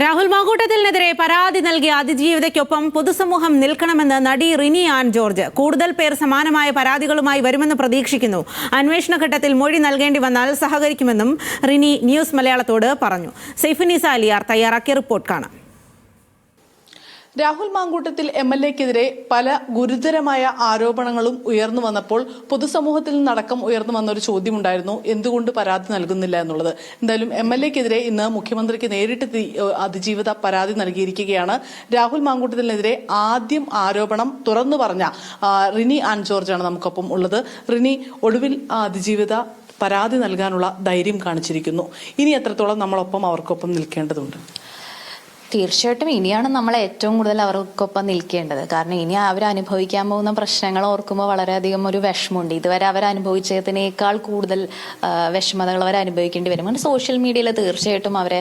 രാഹുൽ മാങ്കൂട്ടത്തിനെതിരെ പരാതി നൽകി അതിജീവിതയ്ക്കൊപ്പം പൊതുസമൂഹം നിൽക്കണമെന്ന് നടി റിനി ആൻ ജോർജ് കൂടുതൽ പേർ സമാനമായ പരാതികളുമായി വരുമെന്ന് പ്രതീക്ഷിക്കുന്നു. അന്വേഷണ ഘട്ടത്തിൽ മൊഴി നൽകേണ്ടി വന്നാൽ സഹകരിക്കുമെന്നും റിനി ന്യൂസ് മലയാളത്തോട് പറഞ്ഞു. സൈഫുനീസ അലിയാർ തയ്യാറാക്കിയ റിപ്പോർട്ട് കാണാം. രാഹുൽ മാങ്കൂട്ടത്തിൽ എം എൽ എക്കെതിരെ പല ഗുരുതരമായ ആരോപണങ്ങളും ഉയർന്നു വന്നപ്പോൾ പൊതുസമൂഹത്തിൽ നിന്നടക്കം ഉയർന്നു വന്ന ഒരു ചോദ്യമുണ്ടായിരുന്നു. എന്തുകൊണ്ട് പരാതി നൽകുന്നില്ല എന്നുള്ളത്. എന്തായാലും എം എൽ എക്കെതിരെ ഇന്ന് മുഖ്യമന്ത്രിക്ക് നേരിട്ട് അതിജീവിത പരാതി നൽകിയിരിക്കുകയാണ്. രാഹുൽ മാങ്കൂട്ടത്തിനെതിരെ ആദ്യം ആരോപണം തുറന്നു പറഞ്ഞ റിനി ആൻ ജോർജാണ് നമുക്കൊപ്പം ഉള്ളത്. റിനി ഒടുവിൽ അതിജീവിത പരാതി നൽകാനുള്ള ധൈര്യം കാണിച്ചിരിക്കുന്നു. ഇനി എത്രത്തോളം നമ്മളൊപ്പം അവർക്കൊപ്പം നിൽക്കേണ്ടതുണ്ട്? തീർച്ചയായിട്ടും ഇനിയാണ് നമ്മൾ ഏറ്റവും കൂടുതൽ അവർക്കൊപ്പം നിൽക്കേണ്ടത്. കാരണം ഇനി അവർ അനുഭവിക്കാൻ പോകുന്ന പ്രശ്നങ്ങൾ ഓർക്കുമ്പോൾ വളരെയധികം ഒരു വിഷമമുണ്ട്. ഇതുവരെ അവർ അനുഭവിച്ചതിനേക്കാൾ കൂടുതൽ വിഷമതകൾ അവർ അനുഭവിക്കേണ്ടി വരും. അങ്ങനെ സോഷ്യൽ മീഡിയയിൽ തീർച്ചയായിട്ടും അവരെ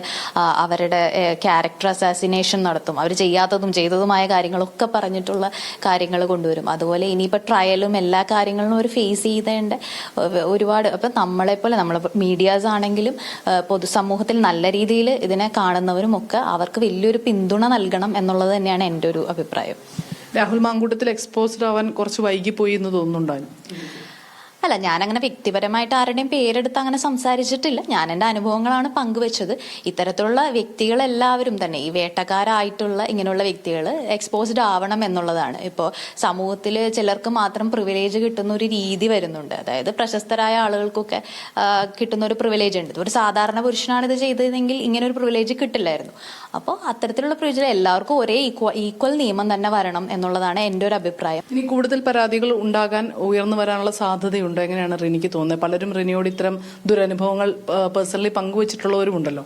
അവരുടെ ക്യാരക്ടർ അസാസിനേഷൻ നടത്തും. അവർ ചെയ്യാത്തതും ചെയ്തതുമായ കാര്യങ്ങളൊക്കെ പറഞ്ഞിട്ടുള്ള കാര്യങ്ങൾ കൊണ്ടുവരും. അതുപോലെ ഇനിയിപ്പോൾ ട്രയലും എല്ലാ കാര്യങ്ങളും അവർ ഫേസ് ചെയ്തേണ്ട. ഒരുപാട് അപ്പം നമ്മളെപ്പോലെ നമ്മൾ മീഡിയാസ് ആണെങ്കിലും പൊതുസമൂഹത്തിൽ നല്ല രീതിയിൽ ഇതിനെ കാണുന്നവരും ഒക്കെ അവർക്ക് വലിയൊരു പിന്തുണ നൽകണം എന്നുള്ളത് തന്നെയാണ് എന്റെ ഒരു അഭിപ്രായം. രാഹുൽ മാങ്കൂട്ടത്തിൽ എക്സ്പോസ്ഡ് ആവാൻ കുറച്ച് വൈകിപ്പോയി എന്ന് തോന്നുന്നുണ്ടായിരുന്നു. അല്ല ഞാൻ അങ്ങനെ വ്യക്തിപരമായിട്ട് ആരുടെയും പേരെടുത്ത് അങ്ങനെ സംസാരിച്ചിട്ടില്ല. ഞാൻ എന്റെ അനുഭവങ്ങളാണ് പങ്കുവെച്ചത്. ഇത്തരത്തിലുള്ള വ്യക്തികളെല്ലാവരും തന്നെ ഈ വേട്ടക്കാരായിട്ടുള്ള ഇങ്ങനെയുള്ള വ്യക്തികൾ എക്സ്പോസ്ഡ് ആവണം എന്നുള്ളതാണ്. ഇപ്പോൾ സമൂഹത്തിൽ ചിലർക്ക് മാത്രം പ്രിവിലേജ് കിട്ടുന്ന ഒരു രീതി വരുന്നുണ്ട്. അതായത് പ്രശസ്തരായ ആളുകൾക്കൊക്കെ കിട്ടുന്ന ഒരു പ്രിവിലേജ് ഉണ്ട്. ഒരു സാധാരണ പുരുഷനാണ് ഇത് ചെയ്തതെങ്കിൽ ഇങ്ങനെ ഒരു പ്രിവിലേജ് കിട്ടില്ലായിരുന്നു. അപ്പോൾ അത്തരത്തിലുള്ള പ്രിവിലേജ് എല്ലാവർക്കും ഒരേ ഈക്വൽ നിയമം തന്നെ വരണം എന്നുള്ളതാണ് എന്റെ ഒരു അഭിപ്രായം. ഇനി കൂടുതൽ പരാതികൾ ഉണ്ടാകാൻ ഉയർന്നു വരാനുള്ള സാധ്യതയുണ്ട്. എങ്ങനെയാണ് റിനിക്ക് തോന്നുന്നത്? പലരും റിനിയോട് ഇത്തരം ദുരനുഭവങ്ങൾ പേഴ്സണലി പങ്കുവച്ചിട്ടുള്ളവരുമുണ്ടല്ലോ.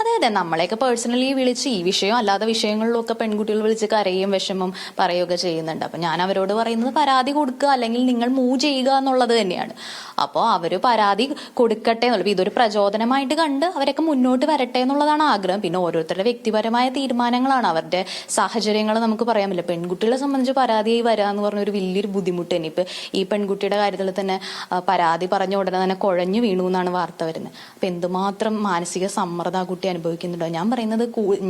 അതെ അതെ. നമ്മളെയൊക്കെ പേഴ്സണലി വിളിച്ച് ഈ വിഷയം അല്ലാത്ത വിഷയങ്ങളിലൊക്കെ പെൺകുട്ടികൾ വിളിച്ച് കരയും വിഷമം പറയുകയൊക്കെ ചെയ്യുന്നുണ്ട്. അപ്പൊ ഞാൻ അവരോട് പറയുന്നത് പരാതി കൊടുക്കുക അല്ലെങ്കിൽ നിങ്ങൾ മൂവ് ചെയ്യുക എന്നുള്ളത് തന്നെയാണ്. അപ്പോൾ അവർ പരാതി കൊടുക്കട്ടെ എന്നുള്ളത്. ഇതൊരു പ്രചോദനമായിട്ട് കണ്ട് അവരൊക്കെ മുന്നോട്ട് വരട്ടെ എന്നുള്ളതാണ് ആഗ്രഹം. പിന്നെ ഓരോരുത്തരുടെ വ്യക്തിപരമായ തീരുമാനങ്ങളാണ്. അവരുടെ സാഹചര്യങ്ങൾ നമുക്ക് പറയാൻ പറ്റില്ല. പെൺകുട്ടികളെ സംബന്ധിച്ച് പരാതിയായി വരിക എന്ന് പറഞ്ഞ ഒരു വലിയൊരു ബുദ്ധിമുട്ട് തന്നെ ഇപ്പൊ ഈ പെൺകുട്ടിയുടെ കാര്യത്തിൽ തന്നെ പരാതി പറഞ്ഞ ഉടനെ തന്നെ കുഴഞ്ഞു വീണു എന്നാണ് വാർത്ത വരുന്നത്. അപ്പൊ എന്തുമാത്രം മാനസിക സമ്മർദ്ദം കുട്ടി അനുഭവിക്കുന്നുണ്ടോ? ഞാൻ പറയുന്നത്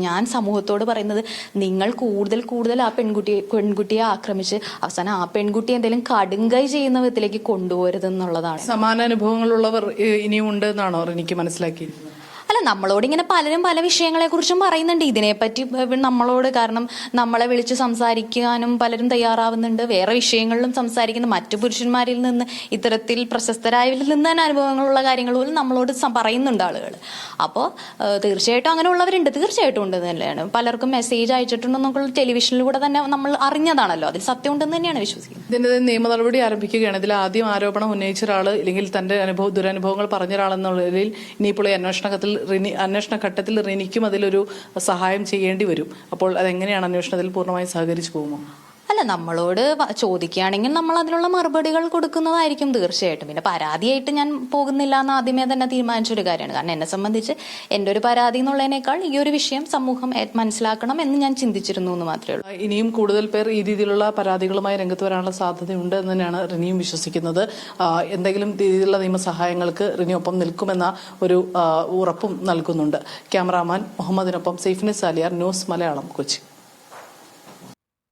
ഞാൻ സമൂഹത്തോട് പറയുന്നത് നിങ്ങൾ കൂടുതൽ കൂടുതൽ ആ പെൺകുട്ടിയെ പെൺകുട്ടിയെ ആക്രമിച്ച് അവസാനം ആ പെൺകുട്ടി എന്തെങ്കിലും കടുങ്കൈ ചെയ്യുന്ന വിധത്തിലേക്ക് കൊണ്ടുപോകരുതെന്നുള്ളതാണ്. സമാന അനുഭവങ്ങളുള്ളവർ ഇനിയും ഉണ്ട് എന്നാണോ? എനിക്ക് മനസ്സിലാക്കിയിരിക്കുന്നത് അല്ല നമ്മളോട് ഇങ്ങനെ പലരും പല വിഷയങ്ങളെ കുറിച്ചും പറയുന്നുണ്ട്. ഇതിനെപ്പറ്റി നമ്മളോട് കാരണം നമ്മളെ വിളിച്ച് സംസാരിക്കാനും പലരും തയ്യാറാവുന്നുണ്ട്. വേറെ വിഷയങ്ങളിലും സംസാരിക്കുന്ന. മറ്റു പുരുഷന്മാരിൽ നിന്ന് ഇത്തരത്തിൽ പ്രശസ്തരായവരിൽ നിന്ന് തന്നെ അനുഭവങ്ങളുള്ള കാര്യങ്ങൾ പോലും നമ്മളോട് പറയുന്നുണ്ട് ആളുകൾ അപ്പോൾ തീർച്ചയായിട്ടും അങ്ങനെ ഉള്ളവരുണ്ട് തീർച്ചയായിട്ടും ഉണ്ട് തന്നെയാണ്. പലർക്കും മെസ്സേജ് അയച്ചിട്ടുണ്ടെന്നൊക്കെ ടെലിവിഷനിലൂടെ തന്നെ നമ്മൾ അറിഞ്ഞതാണല്ലോ. അതിൽ സത്യം ഉണ്ടെന്ന് തന്നെയാണ് വിശ്വസിക്കുന്നത്. ഇതിന്റെ നിയമ നടപടി ആരംഭിക്കുകയാണ്. ഇതിൽ ആദ്യം ആരോപണം ഉന്നയിച്ച ഒരാൾ ഇല്ലെങ്കിൽ തന്റെ അനുഭവ ദുരനുഭവങ്ങൾ പറഞ്ഞ ഒരാളെന്നുള്ളതിൽ ഇനിയിപ്പോൾ ഈ അന്വേഷണത്തിൽ റിനി അന്വേഷണ ഘട്ടത്തിൽ റിനിക്കും അതിലൊരു സഹായം ചെയ്യേണ്ടി വരും. അപ്പോൾ അതെങ്ങനെയാണ് അന്വേഷണത്തിൽ പൂർണമായും സഹകരിച്ചു പോകുമോ അല്ല നമ്മളോട് ചോദിക്കുകയാണെങ്കിൽ നമ്മൾ അതിനുള്ള മറുപടികൾ കൊടുക്കുന്നതായിരിക്കും തീർച്ചയായിട്ടും. പിന്നെ പരാതിയായിട്ട് ഞാൻ പോകുന്നില്ല എന്ന് ആദ്യമേ തന്നെ തീരുമാനിച്ചൊരു കാര്യമാണ്. കാരണം എന്നെ സംബന്ധിച്ച് എന്റെ ഒരു പരാതി എന്നുള്ളതിനേക്കാൾ ഈ ഒരു വിഷയം സമൂഹം മനസ്സിലാക്കണം എന്ന് ഞാൻ ചിന്തിച്ചിരുന്നു എന്ന് മാത്രമേ ഉള്ളൂ. ഇനിയും കൂടുതൽ പേർ ഈ രീതിയിലുള്ള പരാതികളുമായി രംഗത്ത് വരാനുള്ള സാധ്യതയുണ്ട് എന്ന് തന്നെയാണ് റിനിയും വിശ്വസിക്കുന്നത്. എന്തെങ്കിലും രീതിയിലുള്ള നിയമസഹായങ്ങൾക്ക് സഹായങ്ങൾക്ക് ഒപ്പം നിൽക്കുമെന്ന ഒരു ഉറപ്പും നൽകുന്നുണ്ട്. ക്യാമറാമാൻ മുഹമ്മദിനൊപ്പം സൈഫിനിസ് അലിയാർ ന്യൂസ് മലയാളം കൊച്ചി.